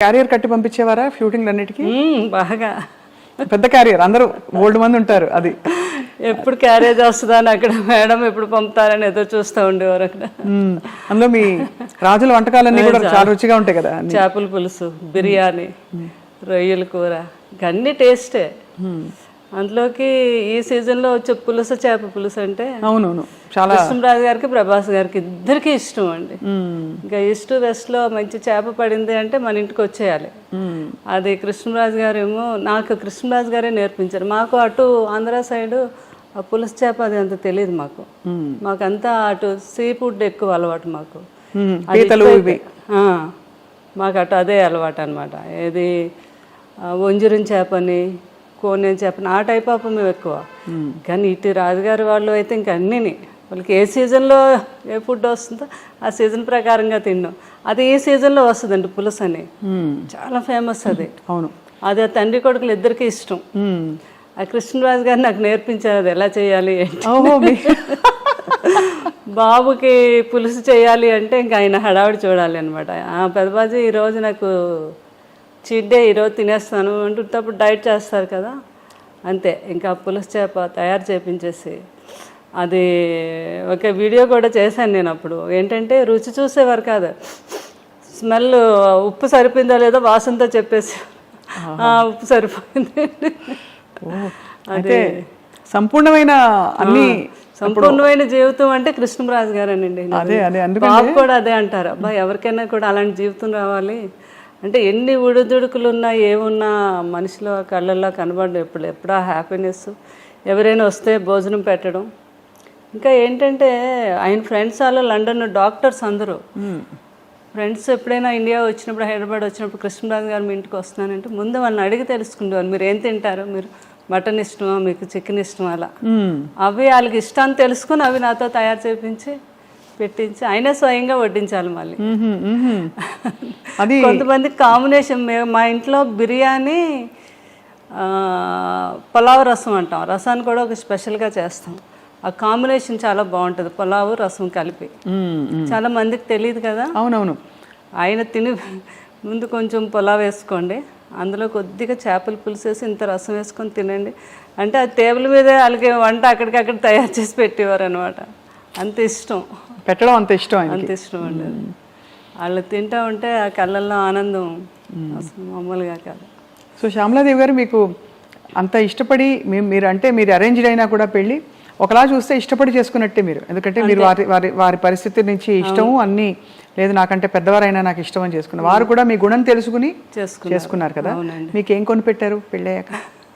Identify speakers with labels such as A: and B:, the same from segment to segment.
A: Carrier కట్టి పంపించేవారా shooting అన్నిటికీ?
B: బాగా.
A: పెద్ద క్యారియర్ అందరూ ఓల్డ్ మంది ఉంటారు అది.
B: ఎప్పుడు క్యారేజ్ వస్తుందా అని అక్కడ మేడం ఎప్పుడు పంపుతారని ఎదురు చూస్తూ ఉండేవారు అక్కడ.
A: అందులో మీ రాజుల వంటకాలన్నీ కూడా చాలా రుచిగా ఉంటాయి కదా.
B: చేపల పులుసు బిర్యానీ రొయ్యల కూర ఇంక అన్ని టేస్టే అందులోకి ఈ సీజన్లో వచ్చే పులుసు చేప పులుసు అంటే
A: అవునవును. చాలా
B: కృష్ణరాజు గారికి ప్రభాస్ గారికి ఇద్దరికి ఇష్టం అండి. ఇంకా ఈస్ట్ వెస్ట్లో మంచి చేప పడింది అంటే మన ఇంటికి వచ్చేయాలి. అది కృష్ణరాజు గారు ఏమో నాకు కృష్ణరాజు గారే నేర్పించారు. మాకు అటు ఆంధ్ర సైడు ఆ పులుసు చేప అది అంత తెలియదు మాకు.
A: మ్మ్.
B: మాకంతా అటు సీ ఫుడ్ ఎక్కువ అలవాటు మాకు. మాకు అటు అదే అలవాటు అనమాట ఏది వంజరం చేపని కోనేం చేపని ఆ టైప్ ఆఫ్ మేము ఎక్కువ. కానీ ఇటు రాజుగారి వాళ్ళు అయితే ఇంక అన్నీని. వాళ్ళకి ఏ సీజన్లో ఏ ఫుడ్ వస్తుందో ఆ సీజన్ ప్రకారంగా తిన్నాం. అది ఈ సీజన్లో వస్తుందండి పులుసు అని. చాలా ఫేమస్ అది.
A: అవును.
B: అది ఆ తండ్రి కొడుకులు ఇద్దరికి ఇష్టం. ఆ కృష్ణరాజు గారు నాకు నేర్పించారు అది ఎలా చేయాలి బాబుకి పులుసు చేయాలి అంటే ఇంకా ఆయన హడావిడి చూడాలి అనమాట పెద్దబాజీ ఈరోజు నాకు చీట్ డే ఈరోజు తినేస్తాను అంటున్నప్పుడు డైట్ చేస్తారు కదా. అంతే ఇంకా పులుసు చేప తయారు చేపించేసి. అది ఒక వీడియో కూడా చేశాను నేను అప్పుడు. ఏంటంటే రుచి చూసేవారు కాదు. స్మెల్ ఉప్పు సరిపోయిందో లేదో వాసనతో చెప్పేసి. "ఆ, ఉప్పు సరిపోయింది.
A: అయితే సంపూర్ణమైన అన్ని
B: సంపూర్ణమైన జీవితం అంటే కృష్ణరాజు గారేనండి.
A: అదే అదే
B: బాబు కూడా అదే అంటారు. అబ్బా ఎవరికైనా కూడా అలాంటి జీవితం రావాలి. అంటే ఎన్ని ఉడుదుడుకులు ఉన్నా ఏమున్నా మనిషిలో కళ్ళల్లో కనబడడం ఎప్పుడు ఎప్పుడా హ్యాపీనెస్ ఎవరైనా వస్తే భోజనం పెట్టడం. ఇంకా ఏంటంటే ఆయన ఫ్రెండ్స్ వాళ్ళు లండన్ డాక్టర్స్ అందరూ. ఫ్రెండ్స్ ఎప్పుడైనా ఇండియా వచ్చినప్పుడు హైదరాబాద్ వచ్చినప్పుడు కృష్ణరాజు గారు మీ ఇంటికి వస్తున్నానంటే ముందు వాళ్ళని అడిగి తెలుసుకుంటారు. మీరు ఏం తింటారు? మీరు మటన్ ఇష్టమా? మీకు చికెన్ ఇష్టమా? అలా. అవి వాళ్ళకి ఇష్టాన్ని తెలుసుకుని అవి నాతో తయారు చేయించి పెట్టించి అయినా స్వయంగా వడ్డించాలి మళ్ళీ.
A: అది
B: కొంతమంది కాంబినేషన్ మేము మా ఇంట్లో బిర్యానీ పులావ్ రసం అంటాం. రసాన్ని కూడా ఒక స్పెషల్గా చేస్తాం. ఆ కాంబినేషన్ చాలా బాగుంటుంది పులావు రసం కలిపి. చాలా మందికి తెలియదు కదా?
A: అవునవును.
B: ఆయన తిని ముందు కొంచెం పులావ్ వేసుకోండి. అందులో కొద్దిగా చేపల పులుసు వేసి ఇంత రసం వేసుకొని తినండి. అంటే ఆ టేబుల్ మీదే వాళ్ళకి వంట అక్కడికక్కడ తయారు చేసి పెట్టేవారు అనమాట అంత ఇష్టం.
A: పెట్టడం అంత ఇష్టం
B: అంత ఇష్టం అండి. వాళ్ళు తింటా ఉంటే ఆ కళ్ళల్లో ఆనందం అసలు మామూలుగా కాదు.
A: సో శ్యామలాదేవి గారు మీకు అంత ఇష్టపడి మీరు అంటే మీరు అరేంజ్డ్ అయినా కూడా పెళ్ళి ఒకలా చూస్తే ఇష్టపడి చేసుకున్నట్టే మీరు. ఎందుకంటే మీరు వారి వారి వారి పరిస్థితి నుంచి ఇష్టము అన్ని లేదు నాకంటే పెద్దవారైనా నాకు ఇష్టం అని చేసుకున్నారు వారు కూడా మీ గుణం తెలుసుకుని
B: చేసుకున్నారు.
A: కదా. మీకు ఏం కొని పెట్టారు పెళ్ళయ్యాక?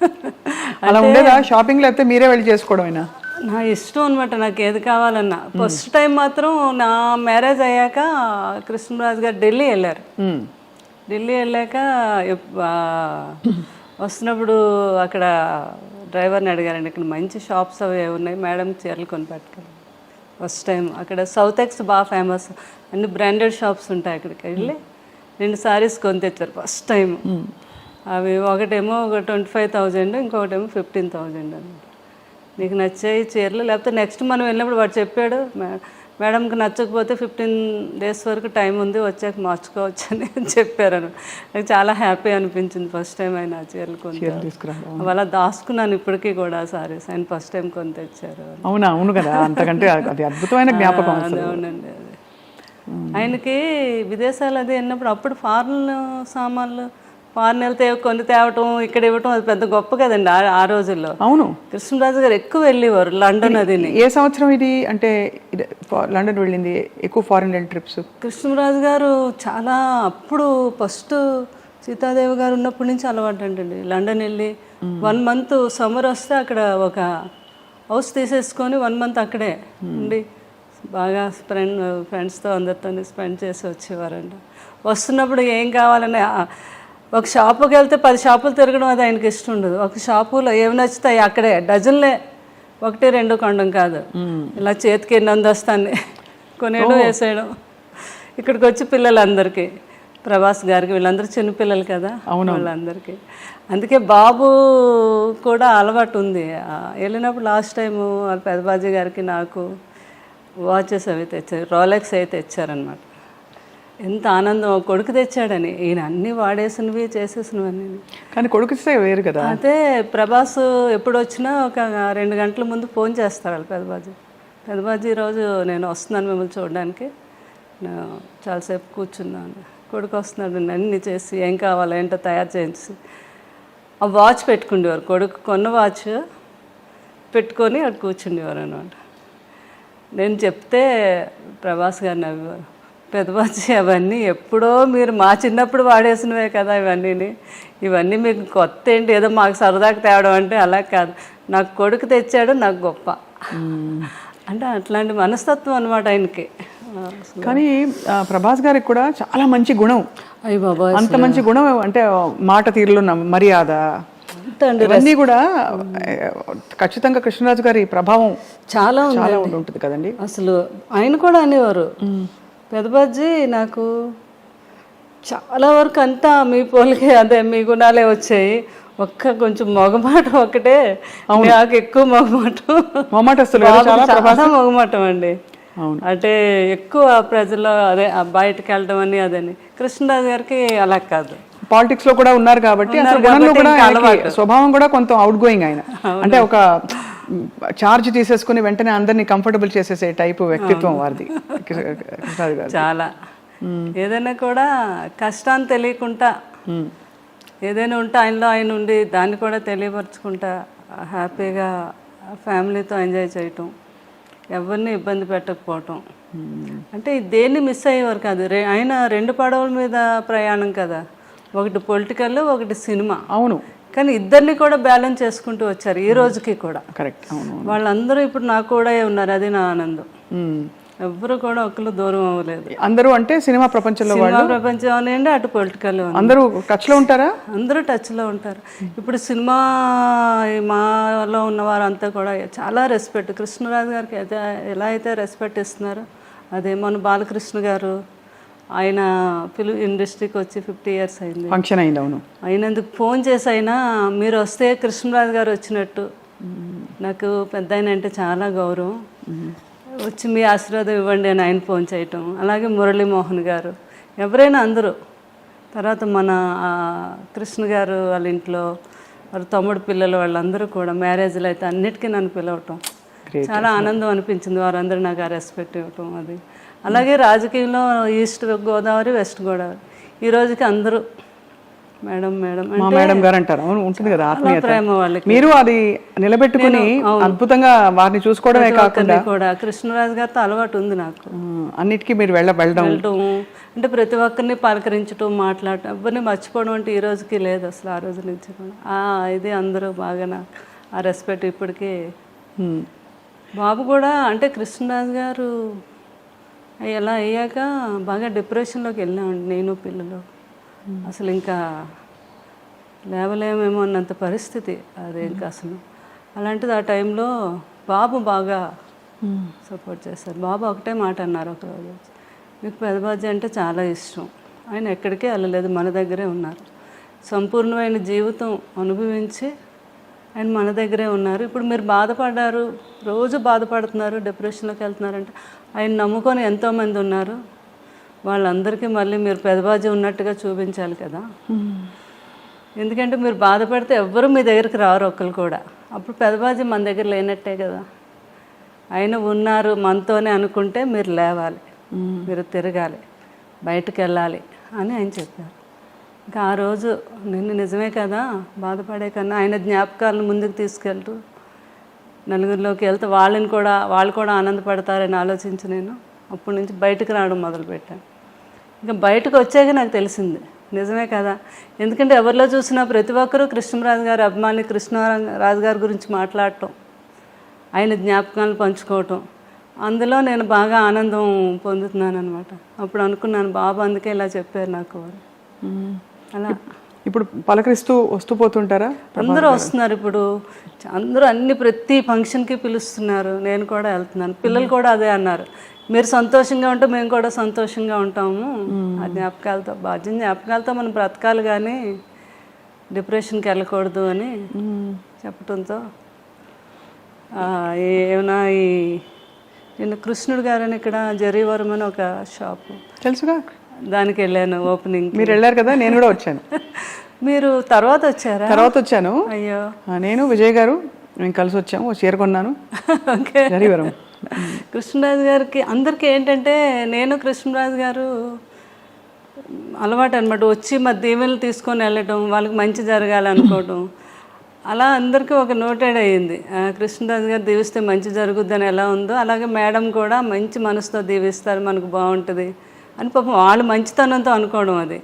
A: అలా ఉండేదా? షాపింగ్ లేకపోతే మీరే వెళ్ళి చేసుకోవడమేనా
B: నా ఇష్టం అనమాట నాకు ఏది కావాలన్నా. ఫస్ట్ టైం మాత్రం నా మ్యారేజ్ అయ్యాక కృష్ణరాజు గారు ఢిల్లీ వెళ్ళారు. ఢిల్లీ వెళ్ళాక వస్తున్నప్పుడు అక్కడ డ్రైవర్ని అడిగారండి ఇక్కడ మంచి షాప్స్ అవి ఉన్నాయి మేడం చీరలు కొని పట్టుకెళ్ళి ఫస్ట్ టైం. అక్కడ సౌత్ ఎక్స్ బాగా ఫేమస్. అన్ని బ్రాండెడ్ షాప్స్ ఉంటాయి అక్కడికి వెళ్ళి రెండు సారీస్ కొని తెచ్చారు ఫస్ట్ టైం. అవి ఒకటేమో ఒక ట్వంటీ ఫైవ్ థౌజండ్ ఇంకొకటేమో ఫిఫ్టీన్ థౌజండ్ అనమాట నీకు నచ్చాయి చీరలు లేకపోతే నెక్స్ట్ మనం వెళ్ళినప్పుడు వాడు చెప్పాడు "మే- మేడంకి నచ్చకపోతే ఫిఫ్టీన్ డేస్ వరకు టైం ఉంది వచ్చాక మార్చుకోవచ్చు అని చెప్పారు అన్నమాట. నాకు చాలా హ్యాపీ అనిపించింది ఫస్ట్ టైం ఆయన ఆ చీరలు కొని
A: తీసుకురావడం.
B: అలా దాచుకున్నాను ఇప్పటికీ కూడా సారీస్ ఆయన ఫస్ట్ టైం కొని తెచ్చారు
A: అవునా? అవును కదా. అంతకంటే అది అద్భుతమైన జ్ఞాపకం
B: అవునండి అదే. ఆయనకి విదేశాలు అది వెళ్ళినప్పుడు అప్పుడు ఫారెన్ సామాన్లు ఫారెన్ వెళ్తే కొన్ని తేవటం ఇక్కడ ఇవ్వటం అది పెద్ద గొప్ప కదండి ఆ- రోజుల్లో.
A: అవును.
B: కృష్ణరాజు గారు ఎక్కువ వెళ్ళేవారు లండన్ అదిని
A: ఏ సంవత్సరం ఇది? అంటే లండన్ వెళ్ళింది. ఎక్కువ ఫారిన్ ట్రిప్స్
B: కృష్ణరాజు గారు చాలా అప్పుడు ఫస్ట్ సీతాదేవి గారు ఉన్నప్పటి నుంచి అలవాటు అంటండి లండన్ వెళ్ళి వన్ మంత్ సమ్మర్ వస్తే అక్కడ ఒక హౌస్ తీసేసుకొని వన్ మంత్ అక్కడే ఉండి బాగా ఫ్రెండ్ ఫ్రెండ్స్తో అందరితో స్పెండ్ చేసి వచ్చేవారంట. వస్తున్నప్పుడు ఏం కావాలని ఒక షాపుకి వెళ్తే పది షాపులు తిరగడం అది ఆయనకి ఇష్టం ఉండదు. ఒక షాపులో ఏమి నచ్చుతాయి అక్కడే. డజన్లే ఒకటి రెండు కొండం కాదు. ఇలా చేతికి ఎన్ని అందొస్తాన్ని కొనేయడం వేసేయడం. ఇక్కడికి వచ్చి పిల్లలందరికీ ప్రభాస్ గారికి వీళ్ళందరూ చిన్నపిల్లలు కదా వాళ్ళందరికీ. అందుకే బాబు కూడా అలవాటు ఉంది. వెళ్ళినప్పుడు లాస్ట్ టైము వాళ్ళ పెదబాజీ గారికి నాకు వాచెస్ అవి తెచ్చారు రోలెక్స్ అయితే తెచ్చారనమాట ఎంత ఆనందం. కొడుకు తెచ్చాడని. ఈయన అన్నీ వాడేసినవి చేసేసినవన్నీ.
A: కానీ కొడుకుస్తే వేరు కదా.
B: అదే ప్రభాస్ ఎప్పుడు వచ్చినా ఒక రెండు గంటల ముందు ఫోన్ చేస్తారు వాళ్ళు పెద్దబాజీ పెద్దబాజీ ఈరోజు నేను వస్తున్నాను మిమ్మల్ని చూడడానికి. చాలాసేపు కూర్చున్నాను. కొడుకు వస్తున్నాడు అన్నీ చేసి ఏం కావాలో ఏంటో తయారు చేయించి. ఆ వాచ్ పెట్టుకుండేవారు. కొడుకు కొన్న వాచ్ పెట్టుకొని అక్కడ కూర్చుండేవారు అనమాట నేను చెప్తే ప్రభాస్ గారు నవ్వేవారు. పెద్దబాజీ అవన్నీ ఎప్పుడో మీరు మా చిన్నప్పుడు వాడేసినవే కదా ఇవన్నీ ఇవన్నీ మీకు కొత్త ఏంటి? ఏదో మాకు సరదాకి తేవడం అంటే అలా కాదు. నాకు కొడుకు తెచ్చాడు నాకు గొప్ప. అంటే అట్లాంటి మనస్తత్వం అనమాట ఆయనకి.
A: కానీ ప్రభాస్ గారికి కూడా చాలా మంచి గుణం.
B: అయ్యి బాబా
A: అంత మంచి గుణం అంటే మాట తీరులో మర్యాద. ఇవన్నీ కూడా ఖచ్చితంగా కృష్ణరాజు గారి ప్రభావం
B: చాలా
A: ఉంటుంది కదండి.
B: అసలు ఆయన కూడా అనేవారు. పెదబాజీ నాకు చాలా వరకు అంతా మీ పోలికే అదే మీ గుణాలే వచ్చాయి. ఒక్క కొంచెం మొగమాట ఒకటే. నాకు ఎక్కువ మొగమాటం. బాబు చాలా మొగమాటం అండి. అంటే ఎక్కువ ప్రజల్లో అదే బయటకు వెళ్ళడం అని అదని. కృష్ణరాజు గారికి అలా కాదు.
A: పాలిటిక్స్లో కూడా ఉన్నారు కాబట్టి స్వభావం కూడా కొంత అవుట్ గోయింగ్ ఆయన. అంటే ఒక చార్జ్ తీసేసుకుని వెంటనే అందరినీ కంఫర్టబుల్ చేసేసే టైప్ వ్యక్తిత్వం వారిది.
B: చాలా. ఏదైనా కూడా కష్టాన్ని తెలియకుండా ఏదైనా ఉంటే ఆయనలో ఆయన ఉండి దాన్ని కూడా తెలియపరచుకుంటా హ్యాపీగా ఫ్యామిలీతో ఎంజాయ్ చేయటం ఎవరిని ఇబ్బంది పెట్టకపోవటం. అంటే దేన్ని మిస్ అయ్యేవారు కాదు. రే ఆయన రెండు పడవల మీద ప్రయాణం కదా. ఒకటి పొలిటికల్ ఒకటి సినిమా
A: అవును.
B: కానీ ఇద్దరిని కూడా బ్యాలెన్స్ చేసుకుంటూ వచ్చారు ఈ రోజుకి కూడా.
A: కరెక్ట్ అవును
B: వాళ్ళందరూ ఇప్పుడు నాకు కూడా ఉన్నారు అది నా ఆనందం.
A: మ్మ్.
B: ఎవ్వరు కూడా ఒకరు దూరం అవ్వలేదు.
A: అందరూ అంటే సినిమా ప్రపంచంలో
B: సినిమా ప్రపంచం అనండి అటు పొలిటికల్
A: అందరూ టచ్లో ఉంటారా?
B: అందరూ టచ్లో ఉంటారు. ఇప్పుడు సినిమా మాలో ఉన్నవారు అంతా కూడా చాలా రెస్పెక్ట్ కృష్ణరాజు గారికి అయితే ఎలా అయితే రెస్పెక్ట్ ఇస్తున్నారో అదే మన బాలకృష్ణ గారు ఆయన ఫిలిం ఇండస్ట్రీకి వచ్చి ఫిఫ్టీ ఇయర్స్ అయింది.
A: ఫంక్షన్ అయింది అవును.
B: అయినందుకు ఫోన్ చేసి అయినా మీరు వస్తే కృష్ణరాజు గారు వచ్చినట్టు. నాకు పెద్ద ఆయన అంటే చాలా గౌరవం. వచ్చి మీ ఆశీర్వాదం ఇవ్వండి అని ఆయన ఫోన్ చేయటం. అలాగే మురళీమోహన్ గారు. ఎవరైనా అందరూ. తర్వాత మన కృష్ణ గారు వాళ్ళ ఇంట్లో వాళ్ళ తమ్ముడు పిల్లలు వాళ్ళందరూ కూడా మ్యారేజ్లు అయితే అన్నిటికీ నన్ను పిలవటం. చాలా ఆనందం అనిపించింది. వారందరూ నాకు ఆ రెస్పెక్ట్ ఇవ్వటం అది. అలాగే రాజకీయంలో ఈస్ట్ గోదావరి వెస్ట్ గోదావరి. ఈ రోజుకి అందరూ మేడం మేడం
A: మా మేడం గారు అంటారు. అవును ఉంటుంది కదా ఆత్మీయత.
B: ప్రేమ వాళ్ళకి.
A: మీరు అది నిలబెట్టుకుని అద్భుతంగా వారిని చూసుకోవడమే కాకుండా
B: కూడా కృష్ణరాజు గారితో అలవాటు ఉంది నాకు.
A: అన్నిటికీ మీరు వెళ్ళ వెళ్ళడం.
B: అంటే ప్రతి ఒక్కరిని పలకరించడం మాట్లాడటం ఎవరిని మర్చిపోవడం అంటే ఈ రోజుకి లేదు అసలు ఆ రోజు నుంచి కూడా. ఆ, ఇది అందరూ బాగా నాకు ఆ రెస్పెక్ట్ ఇప్పటికీ. బాబు కూడా అంటే కృష్ణరాజు గారు ఎలా అయ్యాక బాగా డిప్రెషన్లోకి వెళ్ళామండి నేను పిల్లలు. అసలు ఇంకా లేవలేమేమో అన్నంత పరిస్థితి అది ఇంకా అసలు. అలాంటిది ఆ టైంలో బాబు బాగా సపోర్ట్ చేశారు. బాబు ఒకటే మాట అన్నారు ఒకరోజు. మీకు పెదబాజీ అంటే చాలా ఇష్టం. ఆయన ఎక్కడికే వెళ్ళలేదు మన దగ్గరే ఉన్నారు. సంపూర్ణమైన జీవితం అనుభవించి ఆయన మన దగ్గరే ఉన్నారు. ఇప్పుడు మీరు బాధపడ్డారు రోజు బాధపడుతున్నారు డిప్రెషన్లోకి వెళ్తున్నారంటే ఆయన నమ్ముకొని ఎంతోమంది ఉన్నారు. వాళ్ళందరికీ మళ్ళీ మీరు పెదబాజీ ఉన్నట్టుగా చూపించాలి కదా. ఎందుకంటే మీరు బాధపడితే ఎవ్వరు మీ దగ్గరికి రారు ఒక్కరు కూడా. అప్పుడు పెదబాజీ మన దగ్గర లేనట్టే కదా. ఆయన ఉన్నారు మనతోనే అనుకుంటే మీరు లేవాలి. మీరు తిరగాలి బయటకు వెళ్ళాలి అని ఆయన చెప్పారు. ఇంకా ఆ రోజు నిన్ను నిజమే కదా బాధపడే కన్నా ఆయన జ్ఞాపకాలను ముందుకు తీసుకెళ్తూ నలుగురిలోకి వెళ్తే వాళ్ళని కూడా వాళ్ళు కూడా ఆనందపడతారని ఆలోచించి నేను అప్పటి నుంచి బయటకు రావడం మొదలుపెట్టాను. ఇంకా బయటకు వచ్చాక నాకు తెలిసింది నిజమే కదా. ఎందుకంటే ఎవరిలో చూసినా ప్రతి ఒక్కరూ కృష్ణరాజు గారి అభిమాని కృష్ణరాజు గారి గురించి మాట్లాడటం ఆయన జ్ఞాపకాలు పంచుకోవటం అందులో నేను బాగా ఆనందం పొందుతున్నాను అనమాట అప్పుడు అనుకున్నాను బాబు అందుకే ఇలా చెప్పారు నాకు. వారు. అలా.
A: ఇప్పుడు పలకరిస్తూ వస్తూ పోతుంటారా?
B: అందరూ వస్తున్నారు ఇప్పుడు. అందరూ అన్ని ప్రతి ఫంక్షన్కి పిలుస్తున్నారు. నేను కూడా వెళ్తున్నాను. పిల్లలు కూడా అదే అన్నారు. మీరు సంతోషంగా ఉంటే మేము కూడా సంతోషంగా ఉంటాము. ఆ జ్ఞాపకాలతో బాధ్యం జ్ఞాపకాలతో మనం బ్రతకాలి కానీ డిప్రెషన్కి వెళ్ళకూడదు అని చెప్పడంతో ఏమైనా ఈ నేను కృష్ణుడు గారని ఇక్కడ జరీవరం అని ఒక షాపు
A: తెలుసుగా?
B: దానికి వెళ్ళాను ఓపెనింగ్
A: మీరు వెళ్ళారు కదా నేను కూడా వచ్చాను.
B: మీరు తర్వాత వచ్చారా?
A: తర్వాత వచ్చాను.
B: అయ్యో.
A: నేను విజయ్ గారు మేము కలిసి వచ్చాము చీర కొన్నాను.
B: కృష్ణరాజు గారికి అందరికీ ఏంటంటే నేను కృష్ణరాజు గారు అలవాటు అనమాట వచ్చి మా దీవెనలు తీసుకొని వెళ్ళటం వాళ్ళకి మంచి జరగాలనుకోవటం. అలా అందరికీ ఒక నోటెడ్ అయ్యింది. కృష్ణరాజు గారు దీవిస్తే మంచి జరుగుద్దని ఎలా ఉందో అలాగే మేడం కూడా మంచి మనసుతో దీవిస్తారు మనకు బాగుంటుంది. అని పాపం వాళ్ళు మంచితనంతో అనుకోవడం అది.